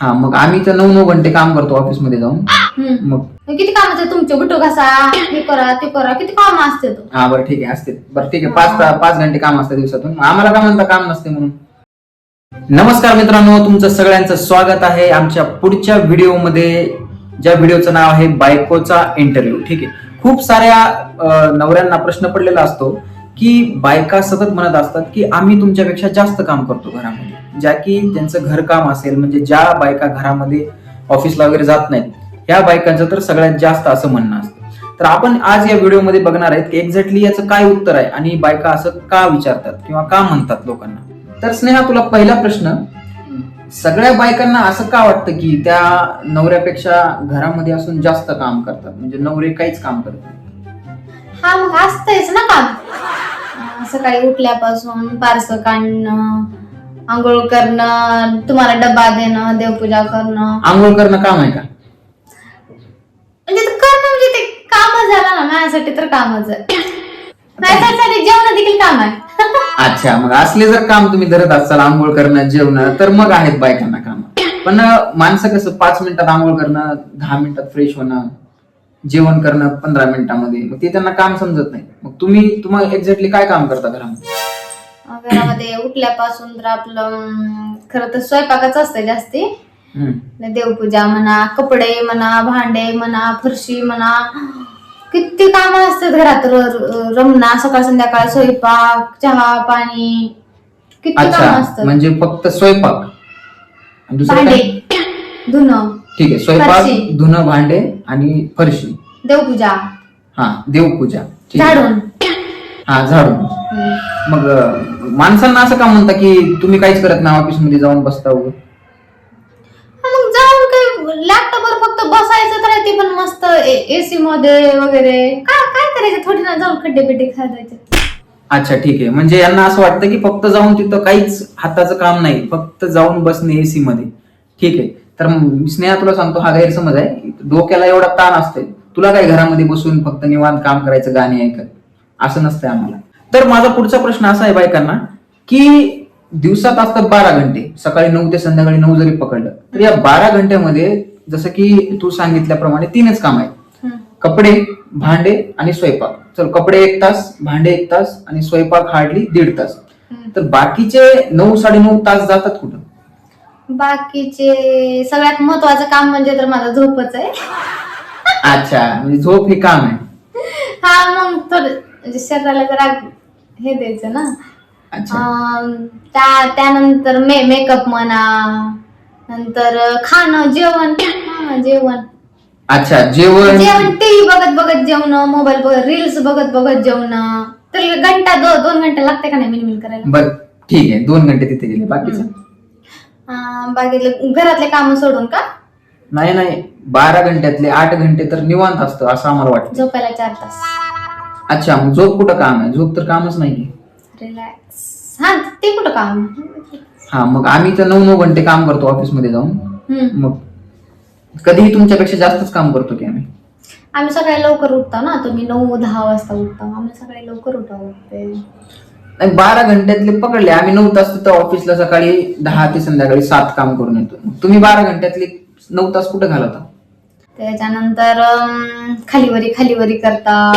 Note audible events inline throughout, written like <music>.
हा मग आम्ही तर नऊ नऊ घंटे काम करतो ऑफिसमध्ये जाऊन. हम्म. मग मग किती काम असते तुमचे बुटो घासा हे करा ते करा. किती काम असते तो हा बरं ठीक आहे असते. बरं ठीक आहे. पाच ता- पाच घंटे काम असतं दिवसातून. आम्हाला काय म्हणता काम नसते म्हणून. नमस्कार मित्रांनो तुमचं सगळ्यांचं स्वागत आहे आमच्या पुढच्या व्हिडिओमध्ये ज्या व्हिडिओचं नाव आहे बायकोचा इंटरव्ह्यू ठीक आहे. खूप साऱ्या अं, नवऱ्यांना प्रश्न पडलेला असतो की बायका सतत म्हणत असतात की आम्ही तुमच्यापेक्षा जास्त काम करतो घरामध्ये. ज्या की त्यांचं घरकाम असेल म्हणजे ज्या बायका घरामध्ये ऑफिसला वगैरे जात नाहीत ह्या बायकांचं तर सगळ्यात जास्त असं म्हणणं असतं. तर आपण आज या व्हिडिओमध्ये बघणार आहेत की एक्झॅक्टली याचं काय उत्तर आहे आणि बायका असं का विचारतात किंवा का म्हणतात लोकांना. तर स्नेहा तुला पहिला प्रश्न सगळ्या बायकांना असं का वाटतं की त्या नवऱ्यापेक्षा घरामध्ये असून जास्त काम करतात? म्हणजे नवरे काहीच काम करतात हा मग असतंयच ना काम. सकाळी उठल्यापासून पारसं काढणं आंघोळ करणं तुम्हाला डब्बा देणं देवपूजा करणं. आंघोळ करणं काम आहे का? म्हणजे ते करणं म्हणजे ते कामच झालं ना माझ्यासाठी तर कामच आहे. माझ्यासाठी जेवण देखील काम आहे. अच्छा मग असले जर काम तुम्ही धरत असाल आंघोळ करणं जेवण तर मग आहेत बायकांना काम. पण माणसं कसं पाच मिनिटात आंघोळ करणं दहा मिनिटात फ्रेश होणं जेवण करणं पंधरा मिनिटामध्ये मग ते त्यांना काम समजत नाही. मग तुम्ही तुम्हाला एक्झॅक्टली काय काम करता घरामध्ये? घरामध्ये उठल्यापासून तर आपलं खरं तर स्वयंपाकच असतं जास्ती. देवपूजा म्हणा कपडे म्हणा भांडे म्हणा फरशी म्हणा किती काम असतात घरात. र- र- रमणा सकाळ संध्याकाळ स्वयंपाक चहा पाणी किती काम असतात. म्हणजे फक्त स्वयंपाक. भांडे धुणं ठीक आहे स्वयंपाक. धुणं भांडे आणि फरशी. देवपूजा. हा देवपूजा. झाडून. हा झाडून. हम्म. मग अं, माणसांना असं का म्हणता की तुम्ही काहीच करत नाही ऑफिसमध्ये जाऊन बसता? हा, मग जाऊन काय लॅपटॉपवर फक्त बसायचं तर आहे ते पण मस्त एसी मध्ये वगैरे. काय काय करायचं? थोडी ना जाऊन खड्डे बिड्डे खायचे अच्छा ठीक आहे. म्हणजे यांना असं वाटतं की फक्त जाऊन तिथं काहीच हाताचं काम नाही फक्त जाऊन बसणे एसी मध्ये. ठीक आहे. तर म- स्नेहा तुला सांगतो हा गैरसमज आहे. डोक्याला एवढा ताण असते तुला काय घरामध्ये बसून फक्त निवांत काम करायचं गाणी ऐकत? असं नसतंय आम्हाला. तर माझा पुढचा प्रश्न असा आहे बायकांना की दिवसात असतात बारा घंटे सकाळी नऊ ते संध्याकाळी नऊ जरी पकडलं तर या बारा घंट्यामध्ये जसं की तू सांगितल्याप्रमाणे तीनच काम आहेत. कपडे भांडे आणि स्वयंपाक. चल कपडे एक तास भांडे एक तास आणि स्वयंपाक हार्डली दीड तास. तर बाकीचे नऊ साडेनऊ तास जातात कुठं? बाकीचे सगळ्यात महत्वाचं काम म्हणजे तर माझं झोपच आहे. अच्छा म्हणजे झोप हे काम आहे. म्हणजे शरीराला जरा हे द्यायचं ना. अच्छा. अं, त्या त्यानंतर मे मेकअप म्हणा नंतर खाणं जेवण हा, जेवण. अच्छा जेवण. जेवण टीव्ही बघत बघत जेवण मोबाईल बघत रील्स बघत बघत जेवण. तर घंटा दो, दोन घंटे लागते का नाही मिनिमिल करायला? बर ठीक आहे. दोन घंटे तिथे गेले. बाकीचं अं, बाकी घरातले काम सोडून का? नाही नाही. बारा घंट्यातले आठ घंटे तर निवांत असतं असं आम्हाला वाटतं. झोपायला चार तास. अच्छा मग झोप कुठं काम आहे? झोप तर कामच नाही रिलॅक्स हा ते कुठं काम? हा मग आम्ही तर नऊ नऊ घंटे काम करतो ऑफिसमध्ये जाऊन. हम्म. मग कधीही तुमच्यापेक्षा जास्तच काम करतो की आम्ही. आम्ही सकाळी लवकर उठतो ना तुम्ही नऊ दहा वाजता उठतो. आम्ही सकाळी लवकर उठावं लागते नाही बारा घंट्यातले पकडले. आम्ही नऊ तास तिथं ऑफिसला सकाळी दहा ते संध्याकाळी सात काम करून येतो. मग तुम्ही बारा घंट्यातले नऊ तास कुठं घालवता? त्याच्यानंतर अं, खालीवरी खालीवरी करता.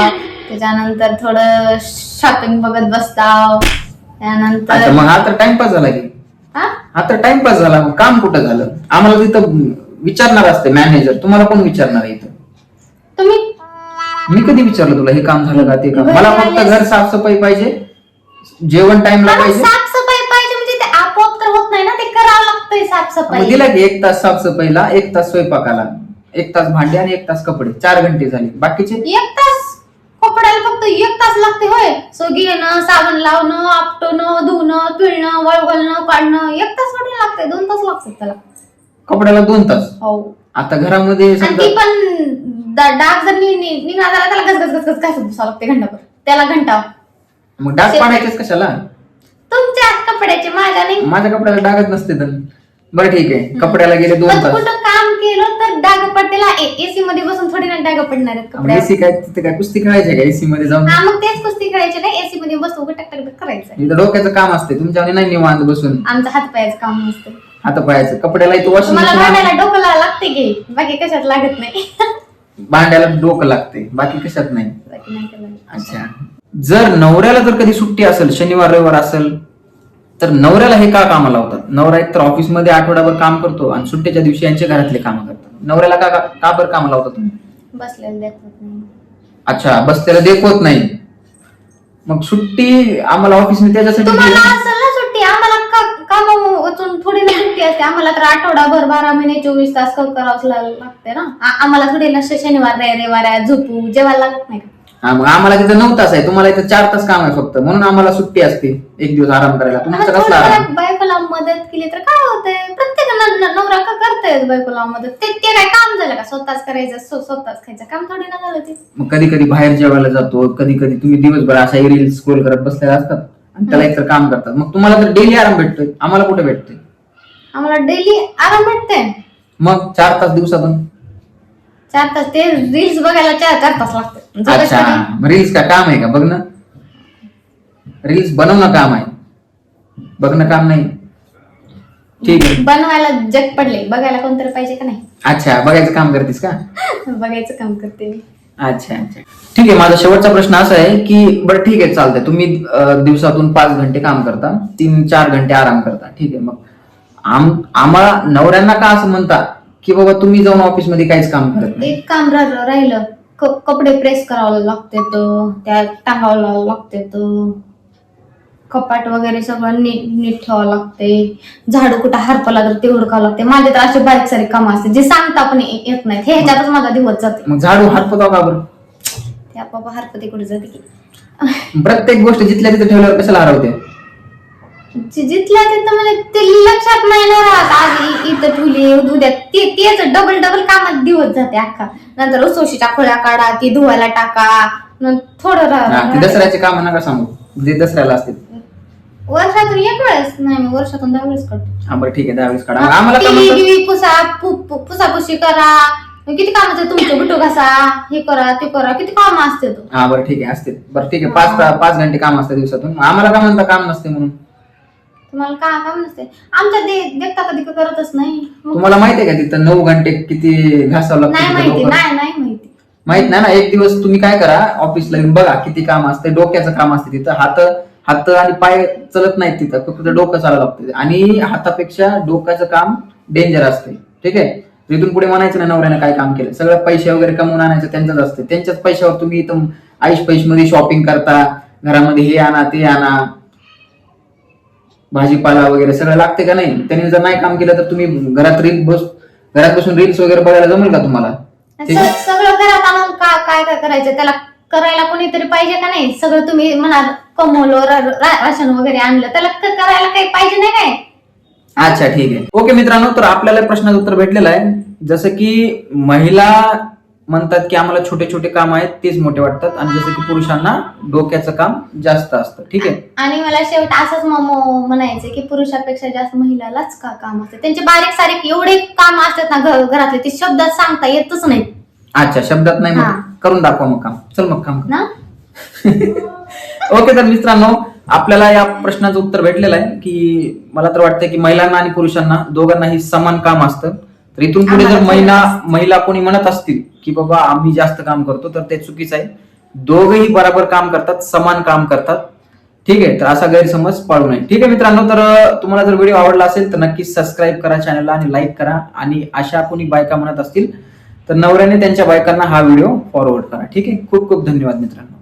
त्याच्यानंतर थोडं शॉपिंग बघत बसता अच्छा त्यानंतर मग हा तर टाइमपास झाला की. हा? हा तर टाइमपास झाला. मग काम कुठं झालं? आम्हाला तिथं विचारणार असते मॅनेजर तुम्हाला कोण विचारणार आहे इथं? तुम्ही? मी कधी विचारलं तुला हे काम झालं का ते काम? मला फक्त घर साफसफाई पाहिजे. जेवण टाइमला आता पाहिजे. साफसफाई पाहिजे म्हणजे ते आपोआप तर होत नाही ना ते करावं लागतंय मग साफसफाई दिला की एक तास साफसफाईला एक तास स्वयंपाकाला. एक तास भांडे आणि एक तास कपडे. चार घंटे झाले. बाकीचे? एक तास कपड्याला फक्त एक तास लागते होय. सो घेणं साबण लावणं आपटणं धुणं पिळणं वाळू घालणं काढणं एक तास थोडी लागते दोन तास लागतात त्याला. कपड्याला दोन तास? हो. आता घरामध्ये आणि समजा ती पण दा- डाग जर नि- नि- निघणार झाला त्याला गस गस गस गस काय बसावं लागते घंटाभर. त्याला घंटा. मग डाग पाडायचेच कशाला? तुमच्या कपड्याचे माझ्या नाही. माझ्या कपड्याला डागच नसते तर. बरं ठीक आहे. कपड्याला गेले दोन पण तास. कुठं काम केलं तर डाग पडतेला. एसी मध्ये बसून थोडी ना डाग पडणार आहेत कपड्यावर एसी काय तिथे काय कुस्ती खेळायची का? एसी मध्ये जाऊन? हा मग तेच कुस्ती खेळायचे नाही एसी मध्ये बसतो टक टक टक करायचं इथं डोक्याचं काम असते तुमच्या नाही निवांत बसून. आमचं हात पायाचं काम नसतं हात पायाचं. कपड्याला इथं वॉशिंग मला मशीन भांडायला डोकं ला- लागते की? बाकी कशात लागत नाही. भांड्याला डोकं लागते बाकी कशात नाही. बाकी नाही केलं. अच्छा. जर नवऱ्याला जर कधी सुट्टी असेल शनिवार रविवार असेल तर नवऱ्याला हे का कामाला लावतात? नवरा एक तर ऑफिसमध्ये आठवडाभर काम करतो आणि सुट्टीच्या दिवशी यांच्या घरातले काम करतात. नवऱ्याला का का- का बरं कामाला लावतात तुम्ही? बसलेलं नाही. अच्छा बस त्याला देखवत नाही. मग सुट्टी आम्हाला ऑफिसमध्ये त्याच्यासाठी तुम्हाला दिली. असेल ना सुट्टी आम्हाला का- काम वाचून थोडी ना सुट्टी असते. आम्हाला तर आठवडाभर बारा महिने चोवीस तास काम करावंच लागते ना. आ- आम्हाला थोडी ना श- शनिवार रविवार आहे, झोपू जेवायला लागत नाही का? हा, मग आम्हाला तिथं नऊ तास आहे. तुम्हाला इथं चार तास काम आहे फक्त. म्हणून आम्हाला सुट्टी असते. एक दिवस आराम करायला. तुमचं कसला आराम बायकोला मदत केली तर काय होतंय? प्रत्येक नवरा का करताय बायकोला मदत? ते ते काय काम झालं का? स्वतःच करायचं स्व- स्वतःच खायचं? काम थोडी ना झालं ते. मग कधी कधी बाहेर जेवायला जातो कधी कधी तुम्ही दिवसभर असा रील स्क्रोल करत बसलेला असतात आणि त्याला एकतर काम करतात. मग तुम्हाला तर डेली आराम भेटतोय. आम्हाला कुठे भेटतोय? आम्हाला डेली आराम भेटते मग चार तास दिवसातून? चार तास ते रील्स बघायला चार चार तास लागते जगायचं अच्छा नाही. रील्स का? काम आहे का? बघणं? रील्स बनवणं काम आहे. बघणं काम नाही. ठीक आहे. बनवायला जग पडले बघायला कोणतरी पाहिजे का नाही? अच्छा बघायचं काम करतेस का? <laughs> बघायचं काम करते मी. अच्छा अच्छा. ठीक आहे माझा शेवटचा प्रश्न असा आहे की बरं ठीक आहे चालतंय. तुम्ही अं, दिवसातून पाच घंटे काम करता तीन चार घंटे आराम करता. ठीक आहे मग. आम आम्हाला नवऱ्यांना का असं म्हणता की बाबा तुम्ही जाऊन ऑफिसमध्ये काहीच काम करत नाही? एक काम रा- राहिलं. क- कपडे प्रेस करावं लागते तो त्या टांगावं लागते तो कपाट वगैरे सगळं नीट नीट ठेवावं लागते झाडू कुठं हरपला तर ते हुडकावं लागते माझे तर असे बारीक सारे काम असते जे सांगता पण ये- येत नाहीत. हे ह्याच्यातच माझा दिवस जाते मग झाडू हरपतो का बरं? त्या बाबा हरकती कुठे जाते की. प्रत्येक गोष्ट जिथल्या तिथे ठेवल्यावर कशाला हरवते? जि- जिथल्या तिथं म्हणजे ते लक्षात नाही ना राहत. आज इ- इथं ठेवली उद्या ते तेच डबल डबल कामात दिवस जाते अख्खा. नंतर उसोशीच्या खोळ्या काढा ती धुवायला टाका. न- थोडं रा- हा, ते दसऱ्याचे काम नका सांगू. जे दसऱ्याला असते वर्षातून एक वेळेस नाही मी वर्षातून दहा वेळेस करतो. हा बरं ठीक आहे दहावीस काढा. मग आम्हाला का टीव्ही म्हणतात? गिवी पुसा पु- पु- पुसापुशी करा. किती काम असते तुमचे? बुटो घासा हे करा ते करा. किती काम असते तो हा बरं ठीक आहे असते बरं ठीक आहे पाच पाच घंटे काम असते दिवसातून. आम्हाला का म्हणता काम नसते म्हणून. तुम्हाला काय काम नसते? आमच्या दे देखता कधी करतच नाही. मग तुम्हाला माहिती आहे का तिथं नऊ घंटे किती घासावं लागतं नाही तिथं माहिती? नाही नाही माहिती. माहीत नाही ना एक दिवस तुम्ही काय करा ऑफिसला येऊन बघा किती काम असते डोक्याचं काम असते तिथं. हात हात आणि पाय चलत नाहीत तिथं फक्त डोकं चालावं लागतं आणि हातापेक्षा डोक्याचं काम डेंजर असते. ठीक आहे? इथून पुढे म्हणायचं ना नवऱ्यानं काय काम केलं. सगळं पैसे वगैरे कमवून आणायचं त्यांचंच असते. त्यांच्याच पैशावर तुम्ही इथं आईश पैशमध्ये शॉपिंग करता घरामध्ये हे आणा ते आणा. भाजीपाला वगैरे सगळं लागते का नाही? त्यांनी जर नाही काम केलं तर तुम्ही घरात रील बस घरात बसून रील्स वगैरे बघायला जमेल का तुम्हाला? सगळं घरात आणून काय काय करायचं? त्याला करायला कोणीतरी पाहिजे का नाही? सगळं तुम्ही म्हणा कमवलं र- रा- राशन वगैरे आणलं त्याला क- करायला काही पाहिजे नाही काय? अच्छा ठीक आहे. ओके मित्रांनो तर आपल्याला प्रश्नाचं उत्तर भेटलेलं आहे. जसं की महिला म्हणतात की आम्हाला छोटे छोटे काम आहेत तेच मोठे वाटतात. आणि जसं की पुरुषांना डोक्याचं काम जास्त असतं. ठीक आहे? आणि मला शेवट असंच म- म- म्हणायचं की पुरुषापेक्षा जास्त महिलालाच का काम असते? त्यांचे बारीक सारीक एवढे काम असतात ना घरातले ते शब्दात सांगता येतच नाही. अच्छा शब्दात नाही हा. करून दाखवा मग काम. चल मग काम कर. ना? <laughs> ओके तर मित्रांनो आपल्याला या प्रश्नाचं उत्तर भेटलेलं आहे की मला तर वाटतं की महिलांना आणि पुरुषांना दोघांनाही समान काम असतं. तर इथून पुढे जर आम्हाला महिला महिला कोणी म्हणत असतील की बाबा आम्ही जास्त काम करतो तर ते चुकीचं आहे. दोघेही बरोबर काम करतात समान काम करतात. ठीक आहे तर असा गैरसमज पाळू नये. ठीक आहे मित्रांनो तर अं, तुम्हाला जर व्हिडिओ आवडला असेल तर नक्कीच सबस्क्राईब करा चॅनलला आणि लाईक करा. आणि अशा कोणी बायका म्हणत असतील तर नवऱ्याने त्यांच्या बायकांना हा व्हिडिओ फॉरवर्ड करा. ठीक आहे? खूप खूप धन्यवाद मित्रांनो.